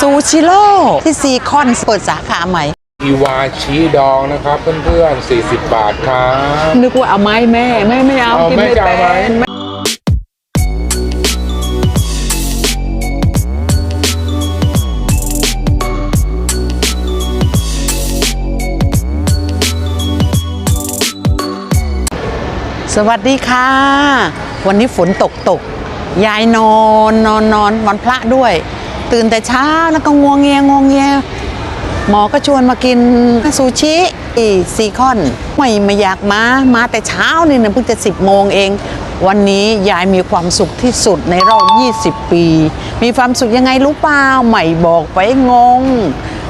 ซูชิโร่ที่ซีคอนเปิดสาขาใหม่อีวาชีดองนะครับเพื่อนๆ 40 บาทครับนึกว่าเอาไม้แม่แม่ไม่เอาเอากินแม่ไม่จะเอาไหมเป็นสวัสดีค่ะ วันนี้ฝนตกตก ยายนอนนอนนอนวันพระด้วย ตื่นแต่เช้าแล้วก็งวงเงียงวงเงียหมอก็ชวนมากินซูชิซีคอน ไม่ไม่อยากมามาแต่เช้านี่นะเพิ่งจะสิบโมงเอง วันนี้ยายมีความสุขที่สุดในรอบ20 ปี มีความสุขยังไงรู้เปล่าไม่บอกไปงง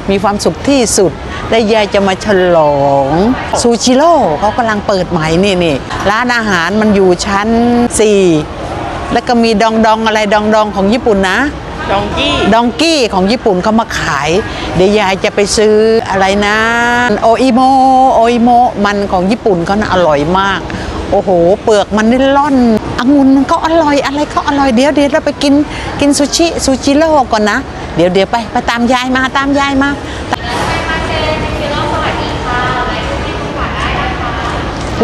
มีความสุขที่สุดและยายจะมาฉลองซูชิโร่เขากำลังเปิดใหม่นี่นี่ร้านอาหารมันอยู่ชั้น 4 แล้วก็มีดองดองอะไรดองดองของญี่ปุ่นนะ ดองกี้ดองกี้ของญี่ปุ่นเขามาขาย เดี๋ยวยายจะไปซื้ออะไรนะโออิโมโออิโมมันของญี่ปุ่นเขานะอร่อยมาก โอ้โห เปลือกมันนี่ล่อนองุ่นมันก็อร่อยอะไรก็อร่อยเดี๋ยวเดี๋ยวเราไปกินกินซูชิซูชิโร่ก่อนนะ เดี๋ยวเดี๋ยวไปไปตามยายมาตามยายมา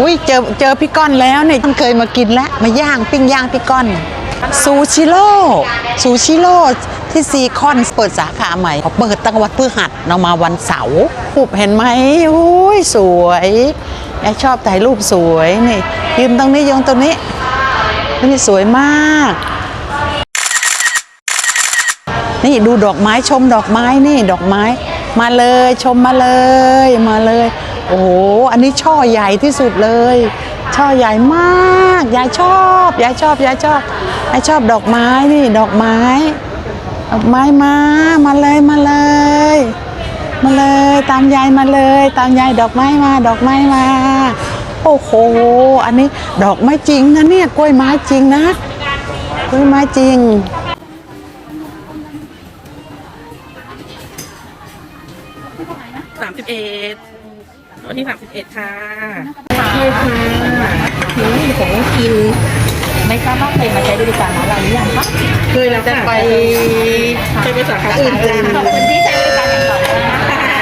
อุ้ยเจอเจอพี่ก้อนแล้วเนี่ยมันเคยมากินแล้วมาย่างปิ้งย่างพี่ก้อน ซูชิโร่ซูชิโร่ที่ซีคอนเปิดสาขาใหม่เขาเปิดตั้งวันพฤหัสเรามาวันเสาร์รูปเห็นไหมอุ้ยสวยยายชอบถ่ายรูปสวยนี่ยืนตรงนี้ยืนตรงนี้นี่สวยมาก นี่ดูดอกไม้ชมดอกไม้นี่ดอกไม้ มาเลยชมมาเลยมาเลย โอ้โหอันนี้ช่อใหญ่ที่สุดเลย ช่อใหญ่มาก ยายชอบยายชอบยายชอบยายชอบดอกไม้นี่ดอกไม้ ดอกไม้มามาเลยมาเลย มาเลย ตามยายมาเลย ตามยายดอกไม้มา ดอกไม้มา โอ้โหอันนี้ดอกไม้จริงนะเนี่ยกล้วยไม้จริงนะกล้วยไม้จริงสามสิบเอ็ดวันที่สามสิบเอ็ดค่ะ ใช่ค่ะนี่ของน้องกิน ไม่ทราบว่าเคยมาใช้บริการร้านเราหรือยังคะเคยแล้วค่ะไปเคยไปสาขาอื่นจ้าขอบคุณที่ใช้บริการอย่างต่อเนื่องนะคะ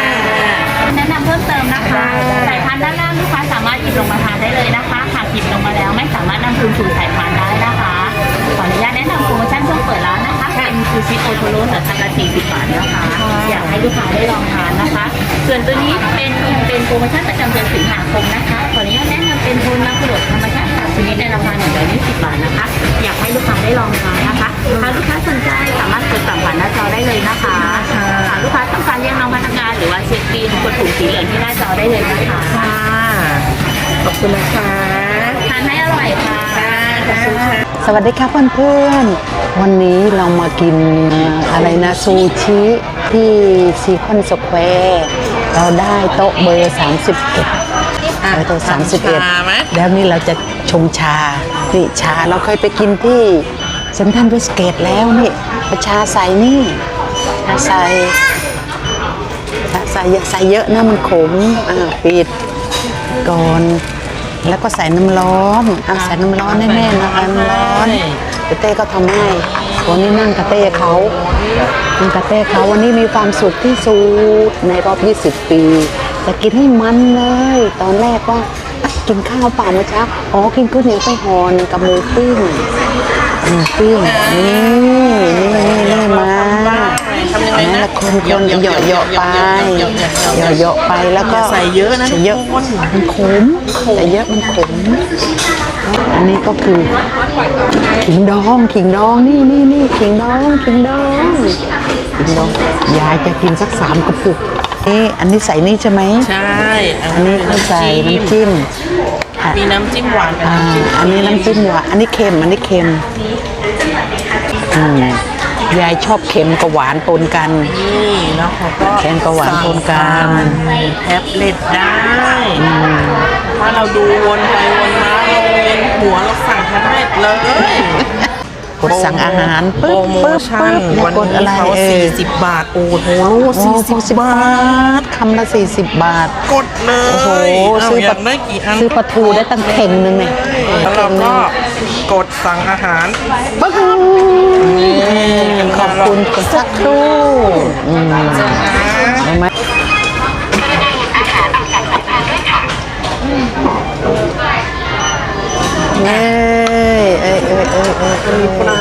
แนะนำเพิ่มเติมนะคะสายพานด้านล่างลูกค้าสามารถหยิบลงมาทานได้เลยนะคะหากหยิบลงมาแล้วไม่สามารถนำคืนสู่สายพานได้นะคะขออนุญาตแนะนำโปรโมชั่นช่วงเปิดร้านนะคะเป็นซูชิโอโทโร่เหลือคำละ40บาทนะคะ อยากให้ลูกค้าได้ลองทานนะคะ ส่วนตัวนี้เป็นเป็น โปรโมชั่นประจำเดือนสิงหาคมนะคะขออนุญาตแนะนำเป็นโทนน้ำกระโดดธรรมชาติสามชนิดในราคา120บาทนะคะ อยากให้ลูกค้าได้ลองทานนะคะถ้าลูกค้าสนใจสามารถกดสั่งผ่านหน้าจอได้เลยนะคะหากลูกค้าต้องการเรียกน้องพนักงานหรือว่าเช็คบิลกดปุ่มสีเหลืองที่หน้าจอได้เลยนะคะค่ะขอบคุณนะคะทานให้อร่อยค่ะขอบคุณค่ะสวัสดีครับเพื่อนๆ วันนี้เรามากินอะไรนะซูชิที่ซีคอนสแควร์ เราได้โต๊ะเบอร์31เออโต๊ะชาไหม 31 แล้วนี่เราจะชงชา นี่ชาเราเคยไปกินที่เซนทรัลเวสเกตแล้วนี่เอาชาใส่นี่ชาใส่ชาใส่อย่าใส่เยอะนะมันขมอ่าปิดก่อน แล้วก็ใส่น้ำร้อนอะใส่น้ำร้อนแน่ๆนะคะน้ำร้อนกระ เต้ก็ทำให้วันนี้นั่งกระเต้เขานั่งกระเต้เขาวันนี้มีความสุขที่สุดในรอบ 20 ปีจะกินให้มันเลย ตอนแรกว่าอะกินข้าวเปล่าเมื่อเช้าอ๋อกินก๋วยเหนียวไปห่อหนึ่งกับหมูปิ้งหมูปิ้งนี่นี่นี่นี่มานั่นแหละคนคนๆเหยาะเหยาะๆไปเหยาะเหยาะๆไปแล้วก็ใส่เยอะนะใส่เยอะทุกคนมันขมแต่เยอะมันขม อันนี้ก็คือขิงดองขิงดองนี่นี่นี่ขิงดองขิงดองขิงดองยายจะกินสักสามกระปุกนี่อันนี้ใส่นี่ใช่ไหมใช่อันนี้เขาใส่น้ำจิ้มอะมีน้ำจิ้มหวานกับอ่าน้ำจิ้มอันนี้น้ำจิ้มหวานอันนี้เค็มอันนี้เค็มอืมยายชอบเค็มกับหวานปนกันนี่แล้วเขาก็แกงกับหวานปนกันแท็บเล็ตได้ ถ้าเราดูวนไปวนมาเราเวียน หัวเราสั่งแท็บเล็ตเลย กดสั่งอาหารโปรปึ๊บโมปึ๊บชั่ปึ๊นบวันกดนี้อะไรเขาเออ40 บาท โอ้โหโอ้40บาทคำละ40บาท กดเลยโอ้โหเาซื้ออยากได้กี่อันซื้อปลาทูได้ตั้งเข่งหนึงเนี่ยแล้วเราก็กดสั่งอาหาร ปึ๊บขอบคุณสักครู่อืมเอาไหม เอ้ยเอ้ยเอ้ยเอ้ยเอ้ยเอ้ยปลา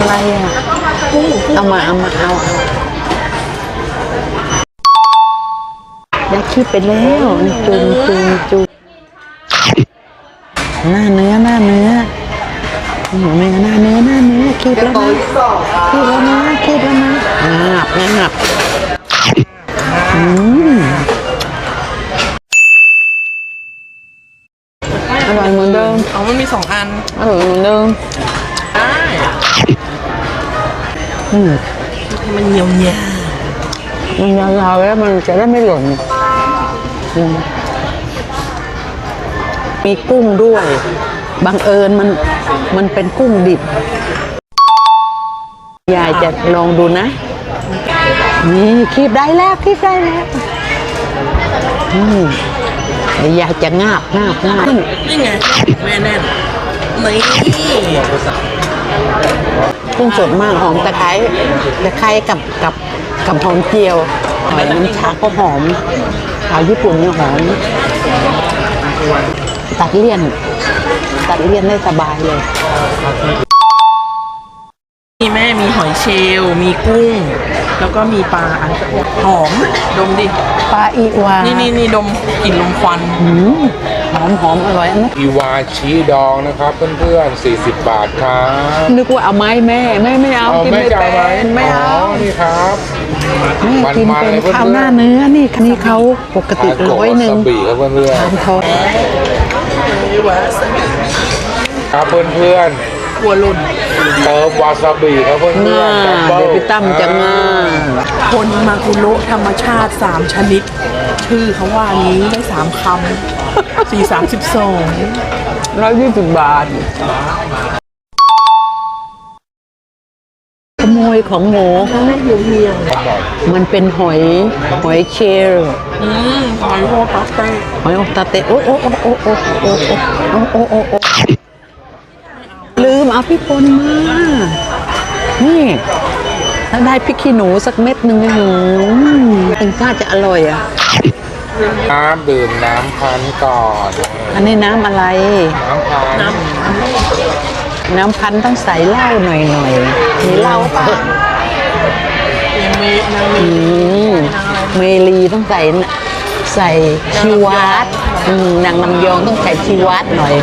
อะไรอะเอามาเอามาเอาเอาได้คิดไปแล้วจุนจุนจุน นูเนื้อหน้าเนื้อหน้าเนื้อคิดแล้วนะคิดแล้วนะคิดแล้วนะงับงับอืมอร่อยเหมือนเดิมเอามันมีสองอันอร่อยเหมือนเดิมได้อืมมันเหนียวเนี่ยมันยาวๆแล้วมันจะได้ไม่หล่นอืมมีกุ้งด้วย บังเอิญมัน มันเป็นกุ้งดิบ ยายจะลองดูนะ นี่คีบได้แล้วคีบได้แล้วอืมเดี๋ยวยายจะงาบงาบงาบนี่ไงแม่แน่นนี่กุ้งสดมากหอมตะไคร้ตะไคร้กับกับกับหอมเจียวหอยน้ำชาก็หอมชาวญี่ปุ่นเนี่ยหอมตัดเลี่ยน ตัดเลี่ยนได้สบายเลยนี่แม่มีหอยเชลล์มีกุ้ง แล้วก็มีปลาอันหอมดมดิปลาอีวานี่นี่นี่ดมกลิ่นลมควันอืมหอมหอมอร่อยอันนี้อีวาชีดองนะครับเพื่อนๆ40 บาทครับนึกว่าเอาไหม้แม่แม่ไม่เอาเอากินไม่ไม่จะเป็เอาไหมนไม่เอา นี่ครับแม่กินมันๆเป็นเลยเพื่อนๆข้าวหน้าเนื้อนี่นี่เขาปกติทาโกะร้อยหนึ่ง วาซาบิครับเพื่อนทานทองๆครับเพื่อนหัวหลุนๆเติมวาซาบิครับเพื่อนง่าๆดับเบิ้ลเดี๋ยวพี่ตั้มจะง่าคนมากุโระธรรมชาติ3ชนิด ชื่อเขาว่านี้ได้3คำสี่สามสิบสองร้อยยี่สิบบาท โมยของหมูมันเป็นหอยหอยเชลล์อืมหอยโฮปัสเต้หอยอกตาเตะโอ้โอ้โอ้โอ้โอ้โอ้โอ้โอ้โอ้โอ้ลืมเอาพริกป่นมา นี่ถ้าได้พริกขี้หนูสักเม็ดหนึ่งหืมถึงกล้าจะอร่อยอะน้ำดื่มน้ำพันธุ์ก่อน อันนี้น้ำอะไร น้ำพันธุ์ น้ำพันธุ์ต้องใส่เหล้าหน่อยหน่อยๆมีเหล้าปะยังมียังมีอืมเมลีต้องใส่น่ะใส่ชีวัตอืมนางลำยองต้องใส่ชีวัตหน่อย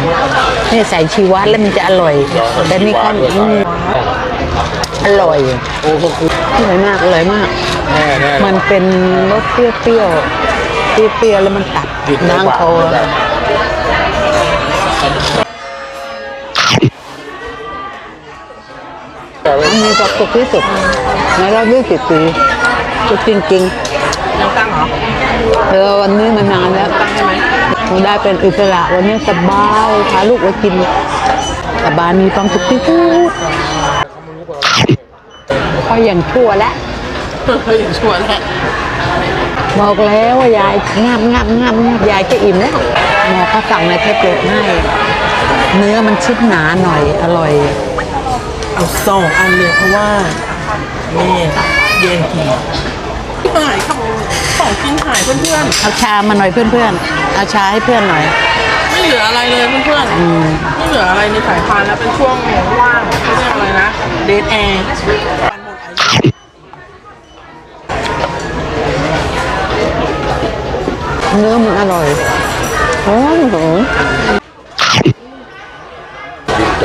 นี่ใส่ชีวัตแล้วมันจะอร่อย แต่นี่เขาอืมอร่อยโอ้โหอร่อยมากอร่อยมากแน่แน่มันเป็นรสเปรี้ยวเปรี้ยวๆเปรี้ยวๆแล้วมันตัดกินในน้ำปา แบบแต่ว่ามันมีความสุขที่สุดในรอบยี่สิบปีสุดจริงยังตั้งเหรอๆเออวันนี้มานานแล้วตั้งใช่ไหมหนูได้เป็นอิสระวันนี้สบายพาลูกไปกินสบายมีความสุขที่สุดพออย่างชั่วแล้วเฮ้ยชวนแหละบอกแล้วว่ายายงับงับงับงับยายจะอิ่มแล้วหมอเขาสั่งในแท็บเล็ตให้เนื้อมันชิ้นหนาหน่อยอร่อย เอาสองอันเลยเพราะว่านี่เย็นกินหายครับของกินหายเพื่อนเอาชามาหน่อยเพื่อนๆ เอาชาให้เพื่อนหน่อย ๆ ไม่เหลืออะไรเลยเพื่อนๆไม่เหลืออะไรในสายพานแล้วเป็นช่วงว่างเขาเรียกอะไรนะ เดทแอร์วันหมดอายุเนื้อมันอร่อยหอมห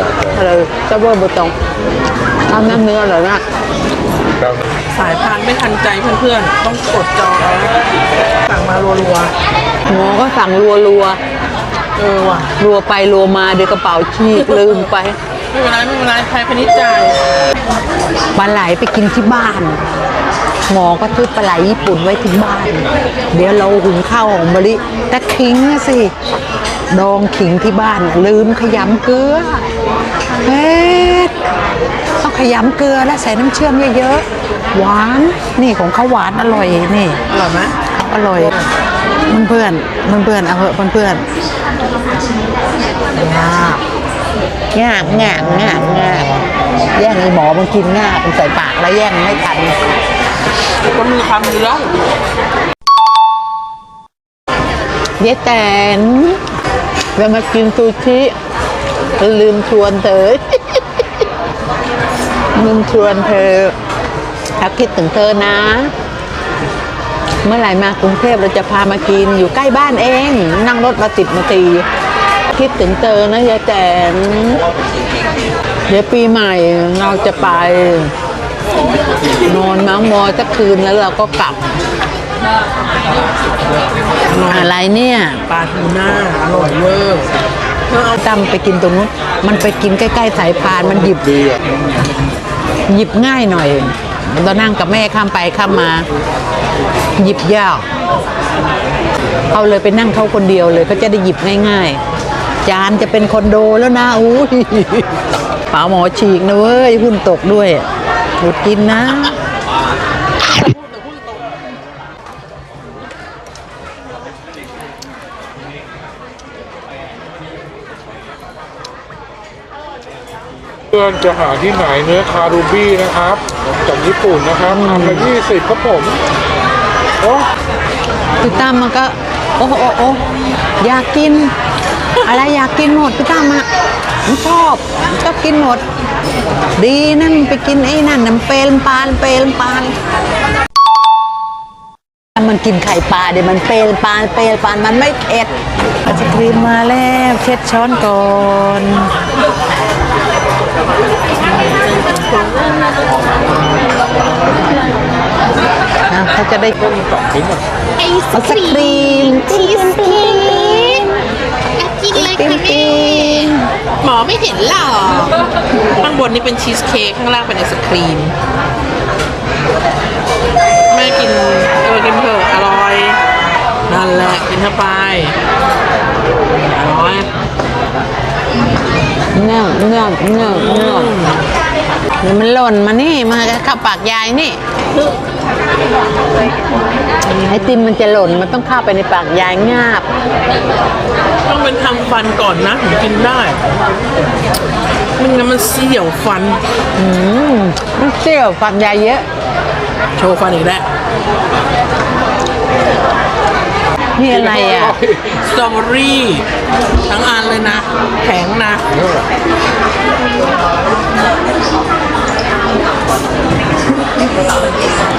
อมอะไรเจ้าเบอร์บอร์ตองทำน้ำเนื้ออร่อยมากเราสายพานไม่ทันใจเพื่อนๆ ต้องกดจองแล้วสั่งมารัวหมอก็สั่งรัวรัวๆ เออว่ะ ๆรัวไปรัวมาเดี๋ยวกระเป๋าชีกลืมไปไม่เป็นไรไม่เป็นไรไทยพนิจจ่ายปลาไหลไปกินที่บ้าน หมอก็ซื้อปลาไหลญี่ปุ่นไว้ที่บ้าน เดี๋ยวเราหุงข้าวหอมมะลิแต่ทิ้งอะสิ ดองขิงที่บ้านน่ะลืมขยำเกลือ เฮ็ดต้องขยำเกลือแล้วใส่น้ำเชื่อมเยอะๆ หวาน นี่ของเขาหวานอร่อยนี่ อร่อยไหมอร่อยเพื่อนเพื่อนเพื่อนๆเอาเหอะเพื่อนเพื่อนงาบงาบงาบงาบงาบแย่งไอ้หมอมันกินงาบมันใส่ปากแล้วแย่งไม่ทันก็มีคำอยู่แล้วเย้แตนเรามากินซูชิ ลืมชวนเธอลืมชวนเธอถ้าคิดถึงเธอนะ เมื่อไหร่มากรุงเทพเราจะพามากินอยู่ใกล้บ้านเอง นั่งรถมาติดนาทีคิดถึงเธอนะยายแตนเดี๋ยวปีใหม่เราจะไป นอนมาส์มอสักคืนแล้วเราก็กลับอะไรเนี่ยปลาทูน่าอร่อยเวอร์ ตั้มไปกินตรงนู้น มันไปกินใกล้ๆสายพานมันหยิบหยิบง่ายหน่อยเรานั่งกับแม่ข้ามไปข้ามมา หยิบยากเขาเลยไปนั่งเขาคนเดียวเลยก็จะได้หยิบง่ายๆ จานจะเป็นคอนโดแล้วนะอุ้ยป๋าหมอฉีกนะเว้ย หุ้นตกด้วยหยุดกินนะ เพื่อนจะหาที่ไหนเนื้อคารูบี้นะครับจากญี่ปุ่นนะครับทำละยี่สิบครับผมโอ้พี่ตั้มมันก็ โอ้โหโอ้โหอยากกิน อะไรอยากกินหมดพี่ตั้มอะมันชอบชอบกินหมด ดีนั่นไปกินไอ้นั่นน้ำเปลมปานเปลมปานมันกินไข่ปลาเดี๋ยวมันเปลปานเปลปานมันไม่เผ็ดไอศครีมมาแล้วเช็ดช้อนก่อน นะเขาจะได้ต้นสองชิ้นอะไอศเอาคสรีครีมชีสเค้กอะกินเลยปิ้งค่ะแม่ปิ้งหมอไม่เห็นหรอข้างบนนี่เป็นชีสเค้กข้างล่างเป็นไอศครีมแม่กินเออกินเถอะอร่อยนั่นแหละกินเข้าไปอร่อย เนื่องเนื่องเนื่องเนื่องเดี๋ยวมันหล่นมานี่มาเข้าปากยายนี่ ไอติมมันจะหล่นมันต้องเข้าไปในปากยายงาบ ต้องเป็นทำฟันก่อนนะถึงกินได้ไม่งั้นมันเสียวฟัน อืมมันเสียวฟันยายเยอะ โชว์ฟันอีกแล้ว นี่อะไรอะ สตรอเบอรี่ทั้งอันเลยนะ แข็งนะ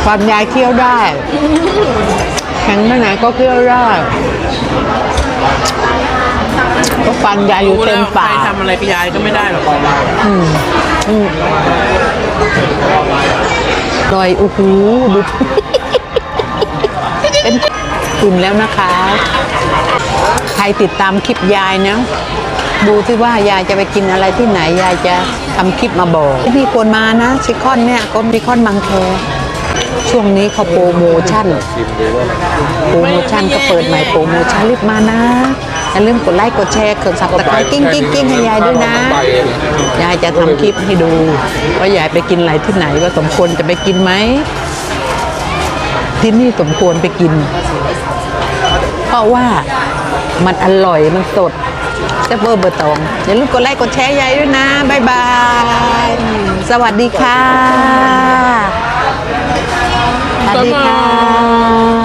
ฟันยายเคี้ยวได้ แข็งไปไหนก็เคี้ยวได้ ก็ฟันยายอยู่รู้เต็แล้มวใครปากทำอะไรกับยายก็ไม่ได้หรอกลอยโอ้โหดู เป็น กินแล้วนะคะ ใครติดตามคลิปยายนะ ดูที่ว่ายายจะไปกินอะไรที่ไหน ยายจะทำคลิปมาบอกพี่ควรมานะซิคอนเนี่ยก็ซิคอนบางแคช่วงนี้เขาโปรโมชั่น โปรโมชั่นก็เปิดใหม่โปรโมชั่นรีบมานะอย่าลืมกดไลค์กดแชร์กดสับตะไคร้กิ้งกิ้งกิ้งให้ยายด้วยนะ ยายจะทำคลิปให้ดู ว่ายายไปกินอะไรที่ไหนว่าสมควรจะไปกินไหม ที่นี่สมควรไปกิน เพราะว่ามันอร่อยมันสดแซ่บเบอร์เบอร์ตองอย่าลืมกดไลค์กดแชร์ยายด้วยนะบายบาย สวัสดีค่ะ สวัสดีค่ะ